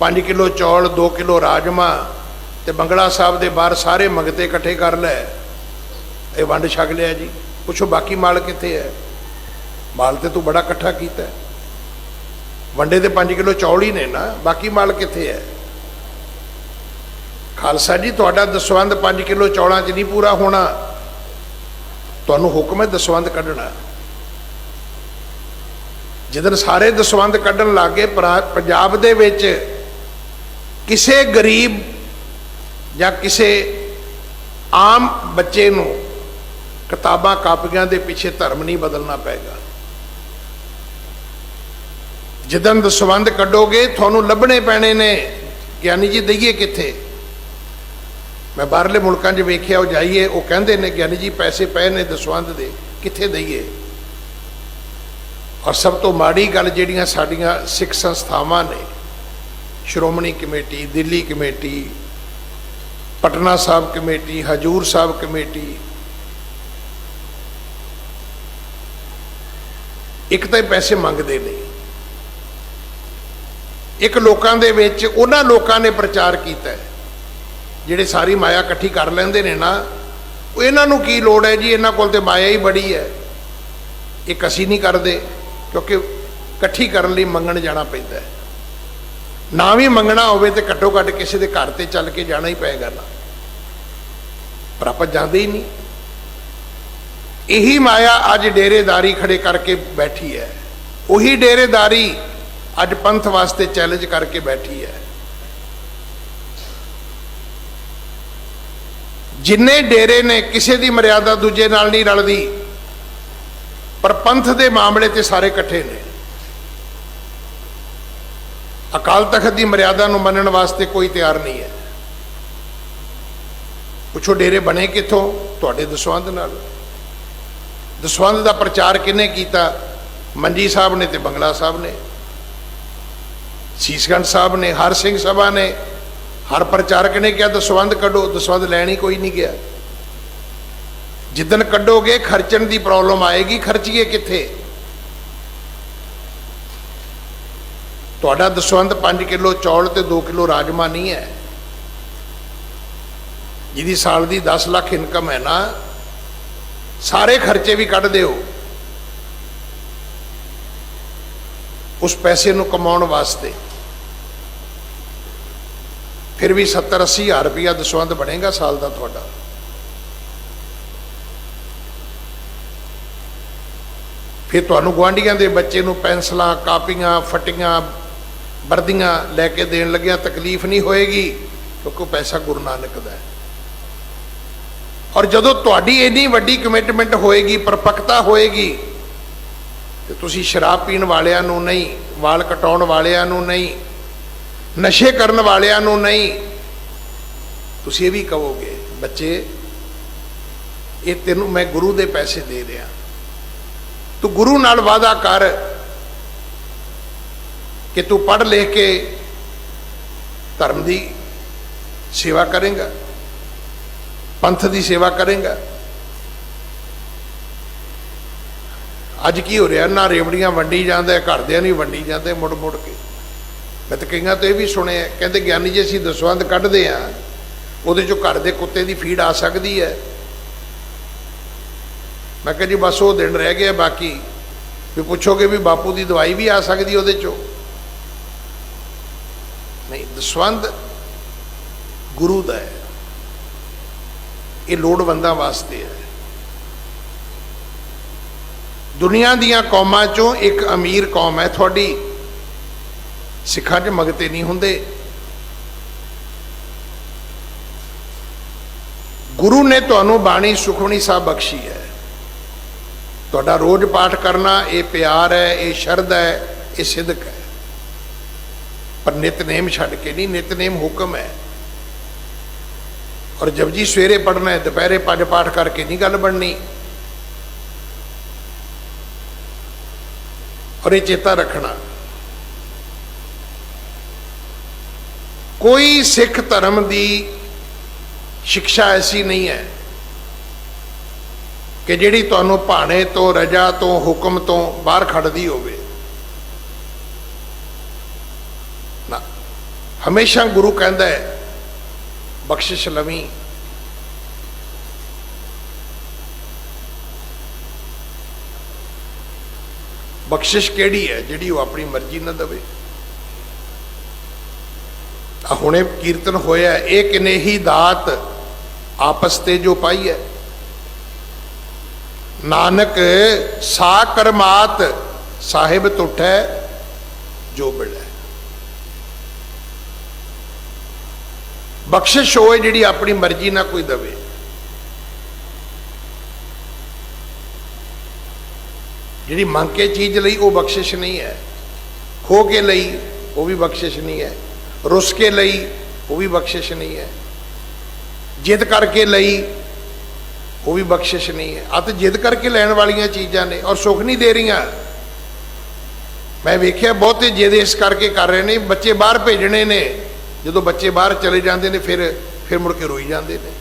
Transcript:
5 kilo ਚੌਲ 2 kilo rajma ਤੇ ਬੰਗਲਾ ਸਾਹਿਬ ਦੇ ਬਾਹਰ ਸਾਰੇ ਮੰਗਤੇ ਇਕੱਠੇ ਕਰ ਲੈ। ਇਹ ਵੰਡ ਛਕ ਲਿਆ ਜੀ। ਪੁੱਛੋ ਬਾਕੀ ਮਾਲ ਕਿੱਥੇ ਹੈ? ਮਾਲ ਤੇ ਤੂੰ ਬੜਾ ਇਕੱਠਾ ਕੀਤਾ। ਵੰਡੇ ਤੇ 5 ਕਿਲੋ ਚੌਲ ਹੀ ਨੇ ਨਾ। ਬਾਕੀ ਮਾਲ ਕਿੱਥੇ ਹੈ? ਖਾਲਸਾ ਜੀ, ਤੁਹਾਡਾ ਦਸਵੰਦ 5 ਕਿਲੋ ਚੌਲਾਂ 'ਚ ਨਹੀਂ ਪੂਰਾ ਹੋਣਾ। ਤੁਹਾਨੂੰ ਹੁਕਮ ਹੈ ਦਸਵੰਦ ਕੱਢਣਾ। ਜਦੋਂ ਸਾਰੇ ਦਸਵੰਦ ਕੱਢਣ ਲੱਗੇ ਪੰਜਾਬ ਦੇ ਵਿੱਚ ਕਿਸੇ ਗਰੀਬ ਜਾਂ ਕਿਸੇ ਆਮ ਬੱਚੇ ਨੂੰ ਕਿਤਾਬਾਂ ਕਾਪੀਆਂ ਦੇ ਪਿੱਛੇ ਧਰਮ ਨਹੀਂ ਬਦਲਣਾ ਪਏਗਾ। ਜਦੋਂ ਦਸਵੰਦ ਕੱਢੋਗੇ, ਤੁਹਾਨੂੰ ਲੱਭਣੇ ਪੈਣੇ ਨੇ। ਗਿਆਨੀ ਜੀ, ਦਈਏ ਕਿੱਥੇ? ਮੈਂ ਬਾਹਰਲੇ ਮੁਲਕਾਂ 'ਚ ਵੇਖਿਆ, ਉਹ ਜਾਈਏ, ਉਹ ਕਹਿੰਦੇ ਨੇ, ਗਿਆਨੀ ਜੀ, ਪੈਸੇ ਪਏ ਨੇ ਦਸਵੰਦ ਦੇ, ਕਿੱਥੇ ਦਈਏ? ਔਰ ਸਭ ਤੋਂ ਮਾੜੀ ਗੱਲ ਜਿਹੜੀਆਂ ਸਾਡੀਆਂ ਸਿੱਖ ਸੰਸਥਾਵਾਂ ਨੇ Shiromani committee, Delhi committee, Patna Sahib committee, Hazur Sahib committee. ਇੱਕ ਤਾਂ ਇਹ ਪੈਸੇ ਮੰਗਦੇ ਨੇ। ਇੱਕ ਲੋਕਾਂ ਦੇ ਵਿੱਚ ਉਹਨਾਂ ਲੋਕਾਂ ਨੇ ਪ੍ਰਚਾਰ ਕੀਤਾ ਜਿਹੜੇ ਸਾਰੀ ਮਾਇਆ ਇਕੱਠੀ ਕਰ ਲੈਂਦੇ ਨੇ ਨਾ, ਉਹ ਇਹਨਾਂ ਨੂੰ ਕੀ ਲੋੜ ਹੈ ਜੀ? ਇਹਨਾਂ ਕੋਲ ਤੇ ਮਾਇਆ ਹੀ ਬੜੀ ਹੈ। ਇੱਕ ਅਸੀਂ ਨਹੀਂ ਕਰਦੇ, ਕਿਉਂਕਿ ਇਕੱਠੀ ਕਰਨ ਲਈ ਮੰਗਣ ਜਾਣਾ ਪੈਂਦਾ ਹੈ। ਨਾ ਵੀ ਮੰਗਣਾ ਹੋਵੇ ਤੇ ਘੱਟੋ ਘੱਟ ਕਿਸੇ ਦੇ ਘਰ ਤੇ ਚੱਲ ਕੇ ਜਾਣਾ ਹੀ ਪਏਗਾ ਨਾ। ਪਰ ਆਪਾਂ ਜਾਂਦੇ ਹੀ ਨਹੀਂ। ਇਹੀ ਮਾਇਆ ਅੱਜ ਡੇਰੇਦਾਰੀ ਖੜੇ ਕਰਕੇ ਬੈਠੀ ਹੈ। ਉਹੀ ਡੇਰੇਦਾਰੀ ਅੱਜ ਪੰਥ ਵਾਸਤੇ ਚੈਲੰਜ ਕਰਕੇ ਬੈਠੀ ਹੈ। ਜਿੰਨੇ ਡੇਰੇ ਨੇ, ਕਿਸੇ ਦੀ ਮਰਿਆਦਾ ਦੂਜੇ ਨਾਲ ਨਹੀਂ ਰਲਦੀ, ਪਰ ਪੰਥ ਦੇ ਮਾਮਲੇ ਤੇ ਸਾਰੇ ਇਕੱਠੇ ਨੇ। ਅਕਾਲ ਤਖਤ ਦੀ ਮਰਿਆਦਾ ਨੂੰ ਮੰਨਣ ਵਾਸਤੇ ਕੋਈ ਤਿਆਰ ਨਹੀਂ ਹੈ। ਪੁੱਛੋ ਡੇਰੇ ਬਣੇ ਕਿੱਥੋਂ? ਤੁਹਾਡੇ ਦਸਵੰਦ ਨਾਲ। ਦਸਵੰਦ ਦਾ ਪ੍ਰਚਾਰ ਕਿਨੇ ਕੀਤਾ? ਮੰਜੀ ਸਾਹਿਬ ਨੇ ਤੇ ਬੰਗਲਾ ਸਾਹਿਬ ਨੇ। ਸੀਸਗੰਜ ਸਾਹਿਬ ਨੇ, ਹਰ ਸਿੰਘ ਸਭਾ ਨੇ। ਹਰ ਪ੍ਰਚਾਰਕ ਨੇ ਕਿਹਾ, ਦਸਵੰਦ ਕੱਢੋ। ਦਸਵੰਦ ਲੈਣ ਹੀ ਕੋਈ ਨਹੀਂ ਗਿਆ। ਜਿੱਦਨ ਕੱਢੋਗੇ, ਖਰਚਣ ਦੀ ਪ੍ਰੋਬਲਮ ਆਏਗੀ, ਖਰਚੀਏ ਕਿੱਥੇ? ਤੁਹਾਡਾ ਦਸਵੰਦ 5 ਕਿਲੋ ਚੌਲ ਤੇ 2 ਕਿਲੋ ਰਾਜਮਾ ਨਹੀਂ ਹੈ। ਜਿਹਦੀ ਸਾਲ ਦੀ 10 ਲੱਖ ਇਨਕਮ ਹੈ ਨਾ, ਸਾਰੇ ਖਰਚੇ ਵੀ ਕੱਢ ਦਿਓ। ਉਸ ਪੈਸੇ ਨੂੰ ਕਮਾਉਣ ਵਾਸਤੇ। ਫਿਰ ਵੀ 70 80 ਹਜ਼ਾਰ ਰੁਪਇਆ ਦਸਵੰਦ ਬਣੇਗਾ ਸਾਲ ਦਾ ਤੁਹਾਡਾ। ਫਿਰ ਤੁਹਾਨੂੰ ਗਵਾਂਢੀਆਂ ਦੇ ਬੱਚੇ ਨੂੰ ਪੈਨਸਲਾਂ, ਕਾਪੀਆਂ, ਫਟੀਆਂ ਵਰਦੀਆਂ ਲੈ ਕੇ ਦੇਣ ਲੱਗਿਆ ਤਕਲੀਫ ਨਹੀਂ ਹੋਏਗੀ, ਕਿਉਂਕਿ ਉਹ ਪੈਸਾ ਗੁਰੂ ਨਾਨਕ ਦਾ ਹੈ। ਔਰ ਜਦੋਂ ਤੁਹਾਡੀ ਇੰਨੀ ਵੱਡੀ ਕਮਿਟਮੈਂਟ ਹੋਏਗੀ, ਪਰਪੱਕਤਾ ਹੋਏਗੀ, ਤੇ ਤੁਸੀਂ ਸ਼ਰਾਬ ਪੀਣ ਵਾਲਿਆਂ ਨੂੰ ਨਹੀਂ, ਵਾਲ ਕਟਾਉਣ ਵਾਲਿਆਂ ਨੂੰ ਨਹੀਂ, ਨਸ਼ੇ ਕਰਨ ਵਾਲਿਆਂ ਨੂੰ ਨਹੀਂ, ਤੁਸੀਂ ਇਹ ਵੀ ਕਹੋਗੇ, ਬੱਚੇ, ਇਹ ਤੈਨੂੰ ਮੈਂ ਗੁਰੂ ਦੇ ਪੈਸੇ ਦੇ ਰਿਹਾ। ਤੂੰ ਗੁਰੂ ਨਾਲ ਵਾਅਦਾ ਕਰ ਕਿ ਤੂੰ ਪੜ੍ਹ ਲਿਖ ਕੇ ਧਰਮ ਦੀ ਸੇਵਾ ਕਰੇਗਾ, ਪੰਥ ਦੀ ਸੇਵਾ ਕਰੇਗਾ। ਅੱਜ ਕੀ ਹੋ ਰਿਹਾ? ਨਾ ਰੇਵੜੀਆਂ ਵੰਡੀ ਜਾਂਦੇ ਘਰਦਿਆਂ ਨਹੀਂ ਵੰਡੀ ਜਾਂਦੇ ਮੁੜ ਮੁੜ ਕੇ। ਮੈਂ ਤਾਂ ਕਈਆਂ ਤੋਂ ਇਹ ਵੀ ਸੁਣਿਆ ਕਹਿੰਦੇ ਗਿਆਨੀ ਜੀ, ਅਸੀਂ ਦਸਵੰਦ ਕੱਢਦੇ ਆ ਉਹਦੇ ਚੋਂ ਘਰ ਦੇ ਕੁੱਤੇ ਦੀ ਫੀਡ ਆ ਸਕਦੀ ਹੈ। ਮੈਂ ਕਿਹਾ ਜੀ, ਬਸ ਉਹ ਦਿਨ ਰਹਿ ਗਏ ਬਾਕੀ ਵੀ ਪੁੱਛੋਗੇ ਵੀ ਬਾਪੂ ਦੀ ਦਵਾਈ ਵੀ ਆ ਸਕਦੀ ਉਹਦੇ ਚੋਂ? ਨਹੀਂ ਦਸਵੰਦ ਗੁਰੂ ਦਾ ਹੈ। ਇਹ ਲੋੜਵੰਦਾਂ ਵਾਸਤੇ ਹੈ। ਦੁਨੀਆ ਦੀਆਂ ਕੌਮਾਂ ਚੋਂ ਇੱਕ ਅਮੀਰ ਕੌਮ ਹੈ। ਤੁਹਾਡੀ ਸਿੱਖਾਂ 'ਚ ਮਗਤੇ ਨਹੀਂ ਹੁੰਦੇ। ਗੁਰੂ ਨੇ ਤੁਹਾਨੂੰ ਬਾਣੀ ਸੁਖਮਣੀ ਸਾਹਿਬ ਬਖਸ਼ੀ ਹੈ। ਤੁਹਾਡਾ ਰੋਜ਼ ਪਾਠ ਕਰਨਾ, ਇਹ ਪਿਆਰ ਹੈ, ਇਹ ਸ਼ਰਧਾ ਹੈ, ਇਹ ਸਿੱਧਕ ਹੈ। ਪਰ ਨਿਤਨੇਮ ਛੱਡ ਕੇ ਨਹੀਂ, ਨਿਤਨੇਮ ਹੁਕਮ ਹੈ। ਔਰ ਜਪਜੀ ਸਵੇਰੇ ਪੜਨਾ ਹੈ, ਦੁਪਹਿਰੇ ਪੰਜ ਪਾਠ ਕਰਕੇ ਨਹੀਂ ਗੱਲ ਬਣਨੀ। ਔਰ ਇਹ ਚੇਤਾ ਰੱਖਣਾ। ਕੋਈ ਸਿੱਖ ਧਰਮ ਦੀ ਸਿੱਖਿਆ ਐਸੀ ਨਹੀਂ ਹੈ ਕਿ ਜਿਹੜੀ ਤੁਹਾਨੂੰ ਭਾਣੇ ਤੋਂ, ਰਜਾ ਤੋਂ, ਹੁਕਮ ਤੋਂ ਬਾਹਰ ਖੜਦੀ ਹੋਵੇ। ਨਾ। ਹਮੇਸ਼ਾ ਗੁਰੂ ਕਹਿੰਦਾ ਹੈ, ਬਖਸ਼ਿਸ਼ ਲਵੀ। ਬਖਸ਼ਿਸ਼ ਕਿਹੜੀ ਹੈ? ਜਿਹੜੀ ਉਹ ਆਪਣੀ ਮਰਜ਼ੀ ਨਾਲ ਦੇਵੇ। ਆ ਹੁਣੇ ਕੀਰਤਨ ਹੋਇਆ ਇਹ ਕਿਨੇ ਹੀ ਦਾਤ ਆਪਸ ਤੇ ਜੋ ਪਾਈ ਹੈ। ਨਾਨਕ ਸਾ ਕਰਮਾਤ, ਸਾਹਿਬ ਟੁੱਟੈ ਜੋ ਮਿਲੈ ਬਖਸ਼ਿਸ਼ ਹੋਏ ਜਿਹੜੀ ਆਪਣੀ ਮਰਜ਼ੀ ਨਾਲ ਕੋਈ ਦਵੇ। ਜਿਹੜੀ ਮੰਗ ਕੇ ਚੀਜ਼ ਲਈ ਉਹ ਬਖਸ਼ਿਸ਼ ਨਹੀਂ ਹੈ। ਖੋ ਕੇ ਲਈ ਉਹ ਵੀ ਬਖਸ਼ਿਸ਼ ਨਹੀਂ ਹੈ। ਰੁੱਸ ਕੇ ਲਈ ਉਹ ਵੀ ਬਖਸ਼ਿਸ਼ ਨਹੀਂ ਹੈ। ਜਿੱਦ ਕਰਕੇ ਲਈ ਉਹ ਵੀ ਬਖਸ਼ਿਸ਼ ਨਹੀਂ ਹੈ। ਆ ਤੇ ਜਿੱਦ ਕਰਕੇ ਲੈਣ ਵਾਲੀਆਂ ਚੀਜ਼ਾਂ ਨੇ ਔਰ ਸੁੱਖ ਨਹੀਂ ਦੇ ਰਹੀਆਂ। ਮੈਂ ਵੇਖਿਆ ਬਹੁਤੇ ਜਿੱਦ ਇਸ ਕਰਕੇ ਕਰ ਰਹੇ ਨੇ, ਬੱਚੇ ਬਾਹਰ ਭੇਜਣੇ ਨੇ। ਜਦੋਂ ਬੱਚੇ ਬਾਹਰ ਚਲੇ ਜਾਂਦੇ ਨੇ ਫਿਰ ਫਿਰ ਮੁੜ ਕੇ ਰੋਈ ਜਾਂਦੇ ਨੇ।